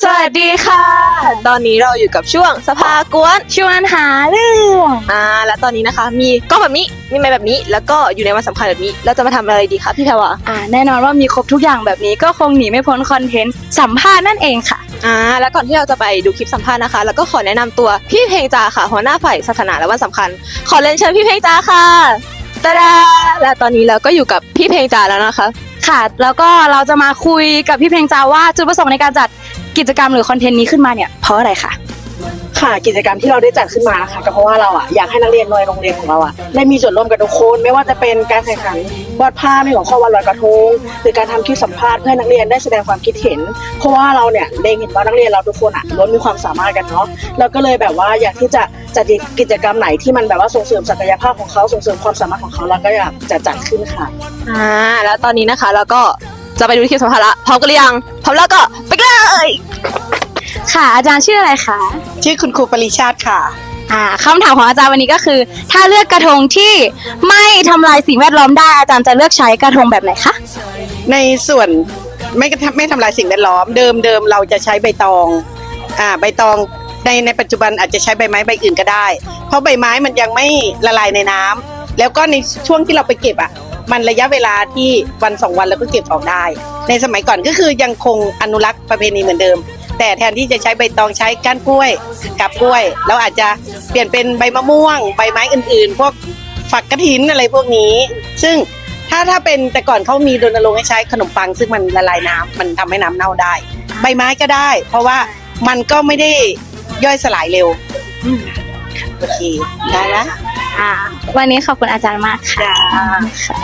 สวัสดีค่ะ ตอนนี้เราอยู่กับช่วงสภากวนชวนหาเรื่องอ่า และตอนนี้นะคะ มีกล้องแบบนี้ มีไมค์แบบนี้ แล้วก็อยู่ในวันสำคัญแบบนี้ เราจะมาทำอะไรดีคะพี่แพรวาอ่าแน่นอนว่ามีครบทุกอย่างแบบนี้ก็คงหนีไม่พ้นคอนเทนต์สัมภาษณ์นั่นเองค่ะ อ่า แล้วก่อนที่เราจะไปดูคลิปสัมภาษณ์นะคะ แล้วก็ขอแนะนำตัวพี่เพลงจาค่ะ หัวหน้าฝ่ายศาสนาและวันสำคัญ ขอเรียนเชิญพี่เพลงจาค่ะตาดาและตอนนี้เราก็อยู่กับพี่เพลงจาแล้วนะคะ ค่ะ แล้วก็เราจะมาคุยกับพี่เพลงจาว่าจุดประสงค์ในการจัด กิจกรรมหรือคอนเทนต์นี้ขึ้นมาเนี่ยเพราะอะไรคะค่ะกิจกรรมที่เราได้จัดขึ้นมานะคะก็เพราะว่าเราอะอยากให้นักเรียนในโรงเรียนของเราอะได้มีส่วนร่วมกับทุกคนไม่ว่าจะเป็นการแข่งขันวาดภาพในหัวข้อวันลอยกระทงหรือการทำคลิปสัมภาษณ์เพื่อให้นักเรียนได้แสดงความคิดเห็น เพราะว่าเราเนี่ยเล็งเห็นว่านักเรียนเราทุกคนอะล้วนมีความสามารถกันเนาะเราก็เลยแบบว่าอยากที่จะจัดกิจกรรมไหนที่มันแบบว่าส่งเสริมศักยภาพของเขาส่งเสริมความสามารถของเขาเราก็อยากจะจัดขึ้นค่ะอ่าแล้วตอนนี้นะคะเราก็จะไปดูคลิปสัมภาษณ์ละพร้อมกันหรือยังพร้อมแล้วก็ไปกัน เลย ค่ะ อาจารย์ชื่ออะไรคะชื่อคุณครูปริชาติค่ะ อ่าคำถามของอาจารย์วันนี้ก็คือ ถ้าเลือกกระทงที่ไม่ทำลายสิ่งแวดล้อมได้อาจารย์จะเลือกใช้กระทงแบบไหนคะในส่วนไม่กระทำไม่ทำลายสิ่งแวดล้อมเดิมเดิมเราจะใช้ใบตองอ่าใบตองในในปัจจุบันอาจจะใช้ใบไม้ใบอื่นก็ได้ เพราะใบไม้มันยังไม่ละลายในน้ำแล้วก็ในช่วงที่เราไปเก็บอะ มันระยะเวลาที่วันสองวันแล้วก็เก็บออกได้ ในสมัยก่อนก็คือยังคงอนุรักษ์ประเพณีเหมือนเดิม แต่แทนที่จะใช้ใบตองใช้ก้านกล้วยกับกล้วยเราอาจจะเปลี่ยนเป็นใบมะม่วง ใบไม้อื่นๆ พวกฝักกระถินอะไรพวกนี้ ซึ่งถ้าถ้าเป็นแต่ก่อนเขามีรณรงค์ให้ใช้ขนมปัง ซึ่งมันละลายน้ำมันทำให้น้ำเน่าได้ ใบไม้ก็ได้ เพราะว่ามันก็ไม่ได้ย่อยสลายเร็วโอเคได้และ อ่าวันนี้ขอบคุณอาจารย์มากค่ะค่ะ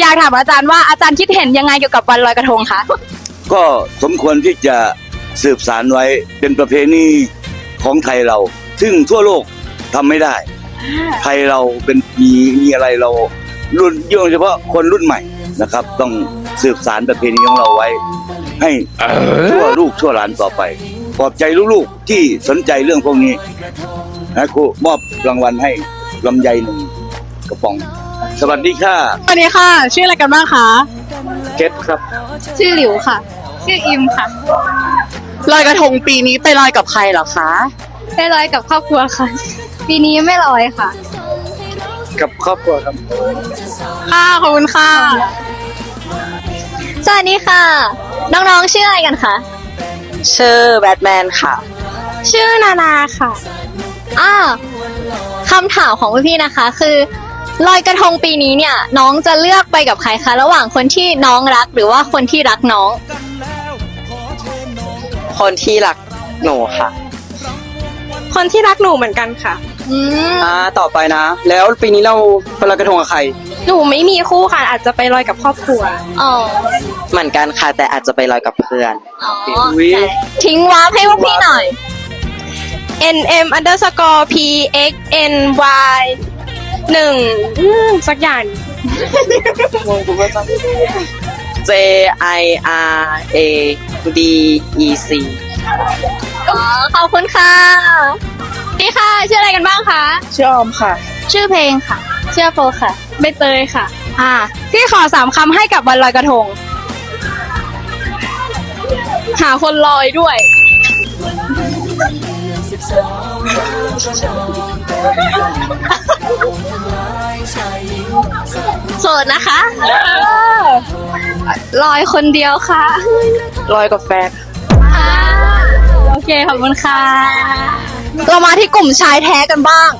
อยากถามอาจารย์ว่าอาจารย์คิดเห็นยังไงเกี่ยวกับวันลอยกระทงคะ ก็สมควรที่จะสืบสารไว้เป็นประเพณีของไทยเรา ซึ่งทั่วโลกทำไม่ได้ ไทยเราเป็นมีมีอะไรเรา รุ่นโดยเฉพาะคนรุ่นใหม่นะครับ ต้องสืบสารประเพณีของเราไว้ ให้ชั่วลูกชั่วหลานต่อไปขอบใจลูกๆที่สนใจเรื่องพวกนี้นะครูมอบรางวัลให้ ลำไยหนึ่งกระป๋อง สวัสดีค่ะสวัสดีค่ะ ชื่ออะไรกันบ้างคะเกตครับ ชื่อหลิวค่ะ ชื่ออิมค่ะ ลอยกระทงปีนี้ไปลอยกับใครเหรอคะ ไปลอยกับครอบครัวค่ะ ปีนี้ไม่ลอยค่ะ กับครอบครัวครับ ค่ะขอบคุณค่ะ สวัสดีค่ะ น้องๆ ชื่ออะไรกันคะ ชื่อแบทแมนค่ะ ชื่อนานาค่ะอ่า คำถามของพี่ๆนะคะ คือลอยกระทงปีนี้เนี่ยน้องจะเลือกไปกับใครคะระหว่างคนที่น้องรักหรือว่าคนที่รักน้อง คนที่รักหนูค่ะ คนที่รักหนูเหมือนกันค่ะ อืมอ่าต่อไปนะ แล้วปีนี้เราไปลอยกระทงกับใคร หนูไม่มีคู่ค่ะ อาจจะไปลอยกับครอบครัว อ๋อเหมือนกันค่ะ แต่อาจจะไปลอยกับเพื่อน อ๋ออุ๊ยทิ้งวาร์ปให้พวกพี่หน่อย N M underscore P X N Y หนึ่งอืมสักอย่าง J I R A D E C อ๋อขอบคุณค่ะนี่ค่ะ ชื่ออะไรกันบ้างคะ ชื่อออมค่ะ ชื่อเพลงค่ะชื่อโฟค่ะ ใบเตยค่ะ อ่า พี่ขอสามคำให้กับวันลอยกระทง หาคนลอยด้วย โสดนะคะลอยคนเดียวค่ะ ลอยกับแฟนอ่าโอเค ขอบคุณค่ะ เรามาที่กลุ่มชายแท้กันบ้าง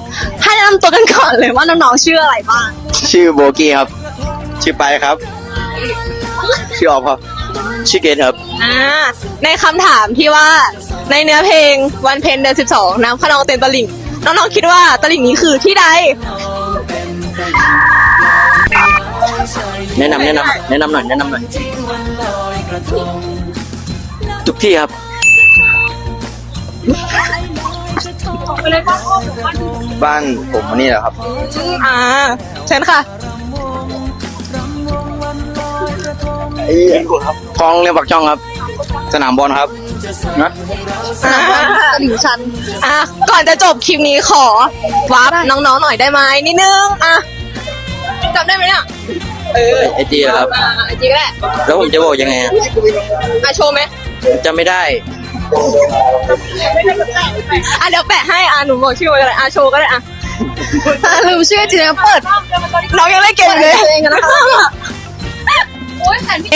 ให้แนะนำตัวกันก่อนเลยว่าน้องๆชื่ออะไรบ้าง ชื่อโบกี้ครับ ชื่อไปครับ ชื่อออมครับ ชื่อเกตครับ อ่า ในคำถามที่ว่า ในเนื้อเพลงวันเพ็ญเดือนสิบสองน้ำขนองเต็มตลิ่งน้องๆคิดว่าตลิ่งนี้คือที่ใดแนะนำแนะนำแนะนำหน่อยแนะนำหน่อยทุกที่ครับบ้านผมนี่แหละครับ อ่าเชิญค่ะคลองเรียนปักช่องครับ สนามบอลครับ นะอ่าตลิ่งชันอะก่อนจะจบคลิปนี้ขอวับน้องๆหน่อยได้ไหมนิดนึงอะจำได้ไหมเนี่ยเออไอจีครับอ่าไอจีก็ได้แล้วผมจะบอกยังไงอะอะโชว์ไหมจำไม่ได้อะเดี๋ยวแปะให้อะหนูบอกชื่อไว้ก็ได้อะโชว์ก็ได้อะลืมชื่อจริงๆเปิดน้องยังเล่นเกมอยู่เลยเองกันนะคะ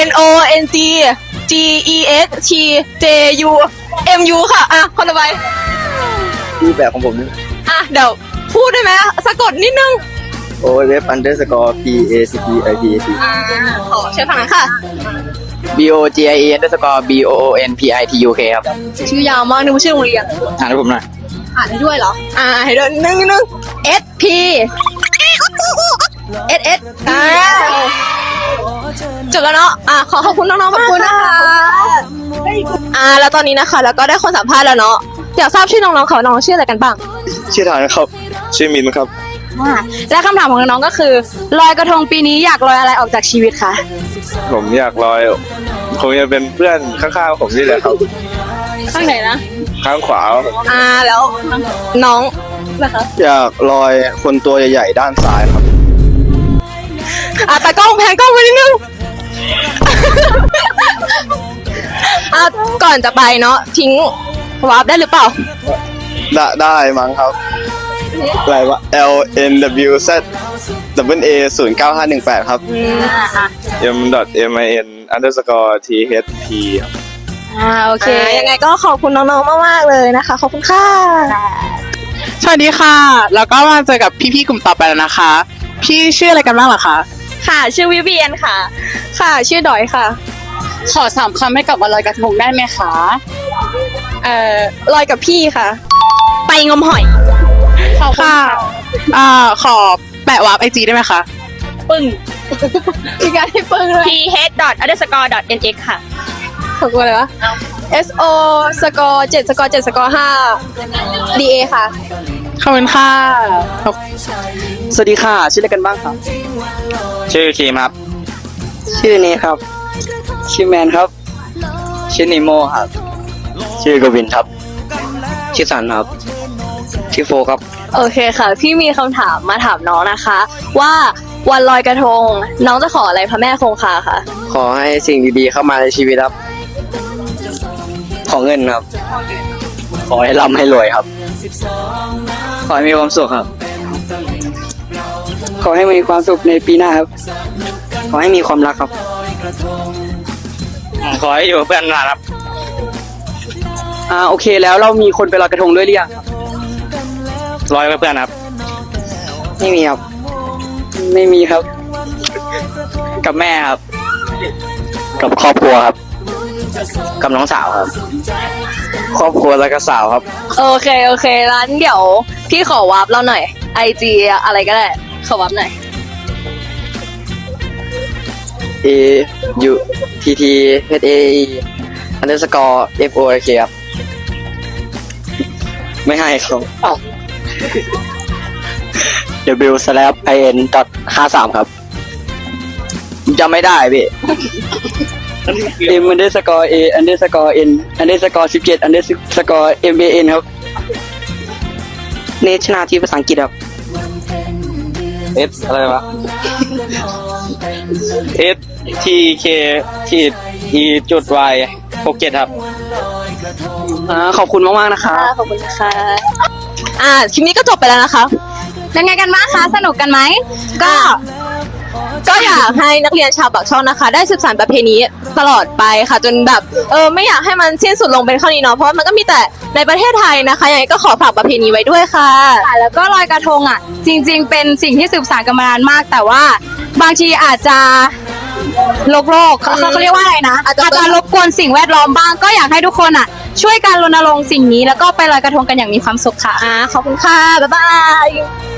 N O N G G E S T J U M U ค่ะ อะ คนต่อไปรูปแบบของผมนี่อะ เดี๋ยว พูดได้ไหมสะกดนิดนึง โอเว็บอันเดอร์สกอร์ P A C P I P A T อ่าขอเชิญฝั่งนั้นค่ะ B O G I E อันเดอร์สกอร์ B O O N P I T U K ครับชื่อยาวมากนึกว่าชื่อโรงเรียน อ่านให้ผมหน่อย อ่านได้ด้วยเหรอ อ่าให้เดินนึงนึง S P S S อ่า จบแล้วเนาะอะขอขอบคุณน้องๆขอบคุณนะคะอ่า แล้วตอนนี้นะคะ แล้วก็ได้คนสัมภาษณ์แล้วเนาะอยากทราบชื่อน้องๆเขาน้องชื่ออะไรกันบ้าง ชื่อทางครับชื่อมินครับ และคำถามของน้องๆก็คือลอยกระทงปีนี้อยากลอยอะไรออกจากชีวิตคะผมอยากลอยคงจะเป็นเพื่อนข้างๆผมนี่แหละครับ ข้างไหนนะ ข้างขวาอ่าแล้วน้องนะคะอยากลอยคนตัวใหญ่ๆด้านซ้ายครับอะตากล้องแพนกล้องไปนิดนึง อะก่อนจะไปเนาะทิ้งวาร์ปได้หรือเปล่า ได้ได้มั้งครับอะไรวะ L N W Z W A ศูนย์เก้าห้าหนึ่งแปดครับ M dot M I N underscore T H P ครับ อ่าโอเค ยังไงก็ขอบคุณน้องๆมากๆเลยนะคะ ขอบคุณค่ะสวัสดีค่ะ แล้วก็มาเจอกับพี่ๆกลุ่มต่อไปแล้วนะคะ พี่ชื่ออะไรกันบ้างเหรอคะ ค่ะ ชื่อวิเวียนค่ะ ค่ะ ชื่อดอยค่ะ ขอสามคำให้กับวันลอยกระทงได้ไหมคะ เอ่อลอยกับพี่ค่ะ ไปงมหอยค่ะ อ่า ขอแปะวาร์ปไอจีได้ไหมคะ ปึ้ง มีการให้ปึ้งเลย p h dot underscore dot n x ค่ะ ขอบคุณเลยวะ s o สกอร์เจ็ดสกอร์เจ็ดสกอร์ห้า d a ค่ะ ขอบคุณค่ะสวัสดีค่ะ ชื่ออะไรกันบ้างครับ ชื่อคีมครับ ชื่อนี้ครับ ชื่อแมนครับ ชื่อนิโมครับ ชื่อกวินครับ ชื่อสันครับ ชื่อโฟครับ โอเคค่ะ พี่มีคำถามมาถามน้องนะคะ ว่าวันลอยกระทง น้องจะขออะไรพระแม่คงคาคะขอให้สิ่งดีๆเข้ามาในชีวิตครับ ขอเงินครับ ขอให้ร่ำให้รวยครับ ขอให้มีความสุขครับ ขอให้มีความสุขในปีหน้าครับ ขอให้มีความรักครับ ขอให้อยู่กับเพื่อนนานครับ อ่าโอเคแล้วเรามีคนไปลอยกระทงด้วยหรือยังครับร้อยกับเพื่อนครับ ไม่มีครับ ไม่มีครับ กับแม่ครับ กับครอบครัวครับ กับน้องสาวครับ ครอบครัวแล้วก็สาวครับ โอเคโอเคร้านเดี๋ยว พี่ขอวาร์ปเราหน่อย IG อะไรก็ได้ ขอวาร์ปหน่อย A U T T H A E underscore F O R K ครับ ไม่ให้ครับ W slap I N dot ห้าสามครับจำไม่ได้พี่ M underscore A underscore N underscore สิบเจ็ด underscore M A N ครับเนชนาที่ภาษาอังกฤษครับ S อะไรวะ S T K ขีด E จุด Y หกเจ็ดครับอ่าขอบคุณมากๆนะคะ ขอบคุณค่ะอ่าคลิปนี้ก็จบไปแล้วนะคะเป็นไงกันบ้างคะ สนุกกันไหม ก็ ก็อยากให้นักเรียนชาวปากช่องนะคะ ได้สืบสานประเพณีตลอดไปค่ะจนแบบเออไม่อยากให้มันสิ้นสุดลงเป็นเท่านี้เนาะเพราะว่ามันก็มีแต่ในประเทศไทยนะคะยังไงก็ขอฝากประเพณีไว้ด้วยค่ะ ค่ะแล้วก็ลอยกระทงอะ จริง ๆ เป็นสิ่งที่สืบสานกันมานานมาก แต่ว่าบางทีอาจจะโลกโลกเขาเขาเรียกว่าอะไรนะอาอาจจจะ จะรบกวนสิ่งแวดล้อมบ้างก็อยากให้ทุกคนอะ ช่วยกันรณรงค์สิ่งนี้แล้วก็ไปลอยกระทงกันอย่างมีความสุขค่ะ อ่าขอบคุณค่ะบ๊ายบาย